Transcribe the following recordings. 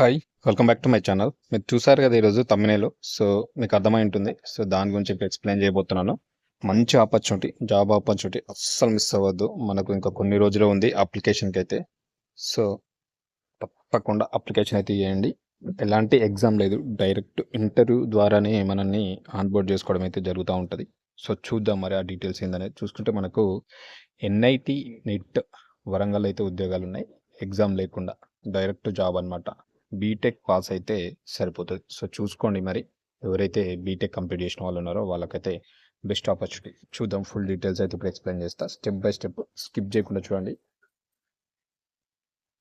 Hi welcome back to my channel మీరు చూసారు కదా ఈరోజు తమ్మినేలు సో మీకు అర్థమై ఉంటుంది. సో దాని గురించి ఇప్పుడు ఎక్స్ప్లెయిన్ చేయబోతున్నాను. మంచి ఆపర్చునిటీ జాబ్ ఆపర్చునిటీ అస్సలు మిస్ అవ్వద్దు. మనకు ఇంకా కొన్ని రోజులు ఉంది అప్లికేషన్కి అయితే. సో తప్పకుండా అప్లికేషన్ అయితే ఇవ్వండి ఎలాంటి ఎగ్జామ్ లేదు. డైరెక్ట్ ఇంటర్వ్యూ ద్వారానే మనల్ని ఆన్బోర్డ్ చేసుకోవడం అయితే జరుగుతూ ఉంటుంది. సో చూద్దాం మరి ఆ డీటెయిల్స్ ఏందనేది. చూసుకుంటే మనకు ఎన్ఐటి నెట్ వరంగల్ అయితే ఉద్యోగాలు ఉన్నాయి. ఎగ్జామ్ లేకుండా డైరెక్ట్ జాబ్ అన్నమాట. బీటెక్ పాస్ అయితే సరిపోతుంది. సో చూసుకోండి మరి ఎవరైతే బీటెక్ కంప్లీట్ చేసిన వాళ్ళు ఉన్నారో వాళ్ళకైతే బెస్ట్ ఆపర్చునిటీ చూద్దాం ఫుల్ డీటెయిల్స్ అయితే ఇప్పుడు ఎక్స్ప్లెయిన్ చేస్తా. స్టెప్ బై స్టెప్ స్కిప్ చేయకుండా చూడండి.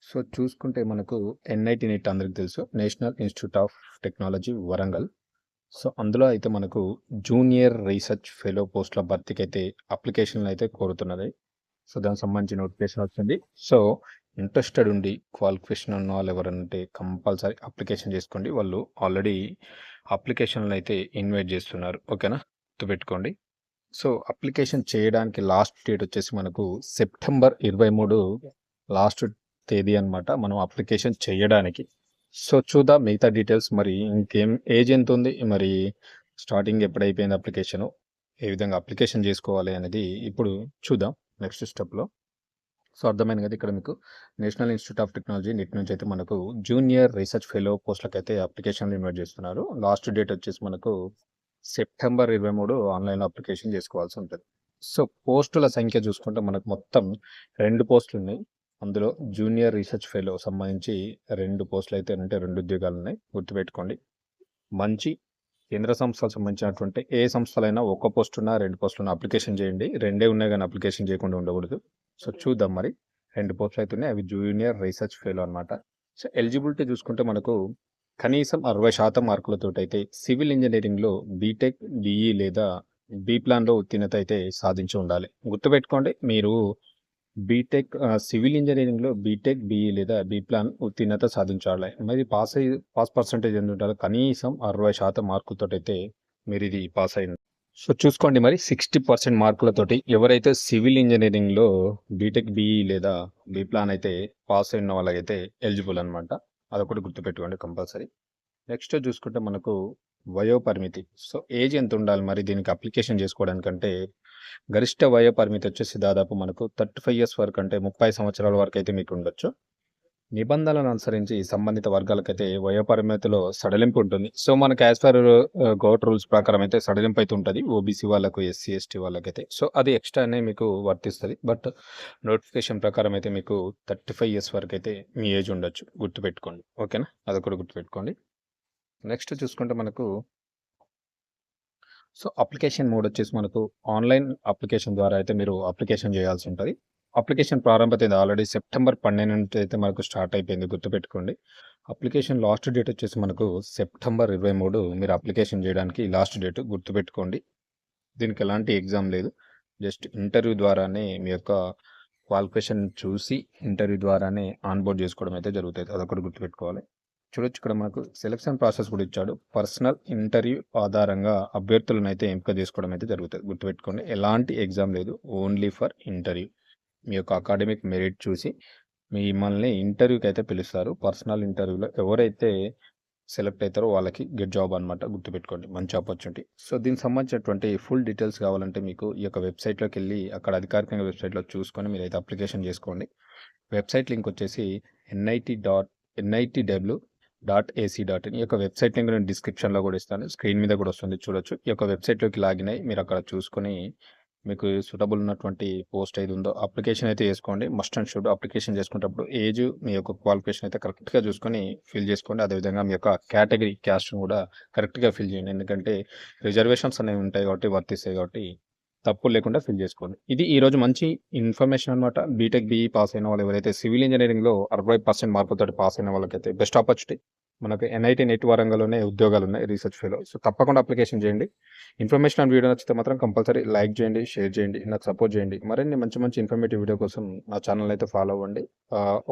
సో చూసుకుంటే మనకు ఎన్ఐటి నెట్ అందరికి తెలుసు. National Institute of Technology Warangal. So అందులో అయితే మనకు జూనియర్ రీసెర్చ్ ఫెలో పోస్టుల భర్తీకి అయితే అప్లికేషన్లు అయితే కోరుతున్నది. సో దానికి సంబంధించి నోటిఫికేషన్ వచ్చింది. సో ఇంట్రెస్టెడ్ ఉండి క్వాలిఫికేషన్ ఉన్న వాళ్ళు ఎవరంటే కంపల్సరీ అప్లికేషన్ చేసుకోండి. వాళ్ళు ఆల్రెడీ అప్లికేషన్లు అయితే ఇన్వైట్ చేస్తున్నారు. ఓకేనా? గుర్తుపెట్టుకోండి. సో అప్లికేషన్ చేయడానికి లాస్ట్ డేట్ వచ్చేసి మనకు సెప్టెంబర్ ఇరవై మూడు లాస్ట్ తేదీ అనమాట మనం అప్లికేషన్ చేయడానికి. సో చూద్దాం మిగతా డీటెయిల్స్. మరి ఇంకేం ఏజ్ ఎంత ఉంది? మరి స్టార్టింగ్ ఎప్పుడైపోయింది అప్లికేషన్? ఏ విధంగా అప్లికేషన్ చేసుకోవాలి అనేది ఇప్పుడు చూద్దాం. నెక్స్ట్ స్టెప్లో. సో అర్థమైంది కదా ఇక్కడ మీకు. National Institute of Technology net నుంచి అయితే మనకు జూనియర్ రీసెర్చ్ ఫెలో పోస్టులకు అయితే అప్లికేషన్లు ఇన్వైట్ చేస్తున్నారు. లాస్ట్ డేట్ వచ్చేసి మనకు సెప్టెంబర్ ఇరవై మూడు ఆన్లైన్ అప్లికేషన్ చేసుకోవాల్సి ఉంటుంది. సో పోస్టుల సంఖ్య చూసుకుంటే మనకు మొత్తం రెండు పోస్టులు ఉన్నాయి. అందులో జూనియర్ రీసెర్చ్ ఫెలో సంబంధించి రెండు పోస్టులు అయితే అంటే రెండు ఉద్యోగాలు ఉన్నాయి. గుర్తుపెట్టుకోండి. మంచి కేంద్ర సంస్థలకు సంబంధించినటువంటి ఏ సంస్థలైనా ఒక్క పోస్ట్ ఉన్నా రెండు పోస్టులున్నా అప్లికేషన్ చేయండి. రెండే ఉన్నాయి కానీ అప్లికేషన్ చేయకుండా ఉండకూడదు. సో చూద్దాం మరి. రెండు పోస్టులు అయితే ఉన్నాయి అవి జూనియర్ రీసెర్చ్ ఫెలో అనమాట సో ఎలిజిబిలిటీ చూసుకుంటే మనకు కనీసం అరవై శాతం మార్కులతో అయితే సివిల్ ఇంజనీరింగ్లో బీటెక్ బీఈ లేదా బీ ప్లాన్లో ఉత్తీర్ణత అయితే సాధించి ఉండాలి. గుర్తుపెట్టుకోండి మీరు బీటెక్ సివిల్ ఇంజనీరింగ్లో బీటెక్ బీఈ లేదా బీ ప్లాన్ ఉత్తీర్ణత సాధించాలి. మరి పాస్ అయ్యి పాస్ పర్సంటేజ్ ఎంత ఉండాలి కనీసం అరవై శాతం మార్కులతో అయితే మీరు ఇది పాస్ అయింది సో చూసుకోండి మరి సిక్స్టీ పర్సెంట్ మార్కులతోటి ఎవరైతే సివిల్ ఇంజనీరింగ్లో బీటెక్ బీఈ లేదా బీ ప్లాన్ అయితే పాస్ అయిన వాళ్ళకైతే ఎలిజిబుల్ అనమాట అదొకటి గుర్తుపెట్టుకోండి కంపల్సరీ. నెక్స్ట్ చూసుకుంటే మనకు వయో పరిమితి సో ఏజ్ ఎంత ఉండాలి మరి దీనికి అప్లికేషన్ చేసుకోవడానికంటే గరిష్ట వయో పరిమితి వచ్చేసి దాదాపు మనకు థర్టీ ఫైవ్ ఇయర్స్ వరకు అంటే ముప్పై సంవత్సరాల వరకు అయితే మీకు ఉండొచ్చు. నిబంధనలను అనుసరించి సంబంధిత వర్గాలకైతే వయోపరిమితిలో సడలింపు ఉంటుంది. సో మనకు యాజ్ ఫర్ గౌట్ రూల్స్ ప్రకారం అయితే సడలింపు అయితే ఉంటుంది. ఓబీసీ వాళ్ళకు ఎస్సీ ఎస్టీ వాళ్ళకైతే. సో అది ఎక్స్ట్రానే మీకు వర్తిస్తుంది. బట్ నోటిఫికేషన్ ప్రకారం అయితే మీకు థర్టీ ఫైవ్ ఇయర్స్ వరకు అయితే మీ ఏజ్ ఉండొచ్చు. గుర్తుపెట్టుకోండి. ఓకేనా? అది కూడా గుర్తుపెట్టుకోండి. నెక్స్ట్ చూసుకుంటే మనకు సో అప్లికేషన్ మోడ్ వచ్చేసి మనకు ఆన్లైన్ అప్లికేషన్ ద్వారా అయితే మీరు అప్లికేషన్ చేయాల్సి ఉంటుంది. అప్లికేషన్ ప్రారంభమైంది ఆల్రెడీ సెప్టెంబర్ పన్నెండు నుంచి అయితే మనకు స్టార్ట్ అయిపోయింది గుర్తుపెట్టుకోండి. అప్లికేషన్ లాస్ట్ డేట్ వచ్చేసి మనకు సెప్టెంబర్ ఇరవై మూడు మీరు అప్లికేషన్ చేయడానికి లాస్ట్ డేట్ గుర్తుపెట్టుకోండి. దీనికి ఎలాంటి ఎగ్జామ్ లేదు. జస్ట్ ఇంటర్వ్యూ ద్వారానే మీ యొక్క క్వాలిఫికేషన్ చూసి ఇంటర్వ్యూ ద్వారానే ఆన్బోర్డ్ చేసుకోవడం అయితే జరుగుతుంది. అదొకటి గుర్తుపెట్టుకోవాలి. చూడొచ్చు ఇక్కడ మనకు సెలక్షన్ ప్రాసెస్ కూడా ఇచ్చాడు. పర్సనల్ ఇంటర్వ్యూ ఆధారంగా అభ్యర్థులను అయితే ఎంపిక చేసుకోవడం అయితే జరుగుతుంది. గుర్తుపెట్టుకోండి ఎలాంటి ఎగ్జామ్ లేదు. Only for interview. మీ యొక్క అకాడమిక్ మెరిట్ చూసి మిమ్మల్ని ఇంటర్వ్యూకి అయితే పిలుస్తారు. పర్సనల్ ఇంటర్వ్యూలో ఎవరైతే సెలెక్ట్ అవుతారో వాళ్ళకి గెట్ జాబ్ అనమాట గుర్తుపెట్టుకోండి. మంచి ఆపర్చునిటీ. సో దీనికి సంబంధించినటువంటి ఫుల్ డీటెయిల్స్ కావాలంటే మీకు ఈ యొక్క వెబ్సైట్లోకి వెళ్ళి అక్కడ అధికారికంగా వెబ్సైట్లో చూసుకొని మీరు అయితే అప్లికేషన్ చేసుకోండి. వెబ్సైట్ లింక్ వచ్చేసి NIT dot NIT W dot AC dot in. ఈ యొక్క వెబ్సైట్ లింక్ నేను డిస్క్రిప్షన్లో కూడా ఇస్తాను. స్క్రీన్ మీద కూడా వస్తుంది. చూడొచ్చు. ఈ యొక్క వెబ్సైట్లోకి లాగిన్ అయ్యి మీరు అక్కడ చూసుకొని మీకు సూటబుల్ ఉన్నటువంటి పోస్ట్ అయితే ఉందో అప్లికేషన్ అయితే చేసుకోండి మస్ట్ అండ్ షుడ్ అప్లికేషన్ చేసుకునేటప్పుడు ఏజ్ మీ యొక్క క్వాలిఫికేషన్ అయితే కరెక్ట్గా చూసుకొని ఫిల్ చేసుకోండి. అదేవిధంగా మీ యొక్క కేటగిరీ క్యాస్ట్ కూడా కరెక్ట్గా ఫిల్ చేయండి. ఎందుకంటే రిజర్వేషన్స్ అనేవి ఉంటాయి కాబట్టి వర్తిస్తాయి కాబట్టి తప్పు లేకుండా ఫిల్ చేసుకోండి ఇది ఈ రోజు మంచి ఇన్ఫర్మేషన్ అనమాట బీటెక్ బీఈ పాస్ అయిన వాళ్ళు ఎవరైతే సివిల్ ఇంజనీరింగ్లో అరవై పర్సెంట్ మార్కులతో పాస్ అయిన వాళ్ళకైతే బెస్ట్ ఆపర్చునిటీ మనకు ఎన్ఐటి నెట్ వరంగల్లోనే ఉద్యోగాలు ఉన్నాయి రీసెర్చ్ ఫీలో సో తప్పకుండా అప్లికేషన్ చేయండి. ఇన్ఫర్మేషన్ అండ్ వీడియో నచ్చితే మాత్రం కంపల్సరీ లైక్ చేయండి షేర్ చేయండి నాకు సపోర్ట్ చేయండి. మరిన్ని మంచి మంచి ఇన్ఫర్మేటివ్ వీడియో కోసం నా ఛానల్ అయితే ఫాలో అవ్వండి.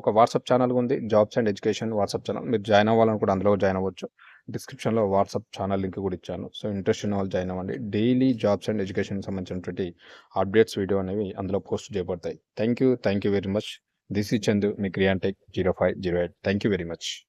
ఒక వాట్సాప్ ఛానల్ ఉంది jobs and education WhatsApp channel మీరు జాయిన్ అవ్వాలని కూడా అందులో జాయిన్ అవ్వచ్చు. డిస్క్రిప్షన్లో వాట్సాప్ ఛానల్ లింక్ కూడా ఇచ్చాను. సో ఇంట్రెస్ట్ ఉన్న వాళ్ళు జాయిన్ అవ్వండి. డైలీ జాబ్స్ అండ్ ఎడ్యుకేషన్ సంబంధించినటువంటి అప్డేట్స్ వీడియో అనేవి అందులో పోస్ట్ చేయబడతాయి. Thank you. Thank you very much. This ఈ చందు మీ క్రియాంటెక్ zero five zero eight. Thank you very much.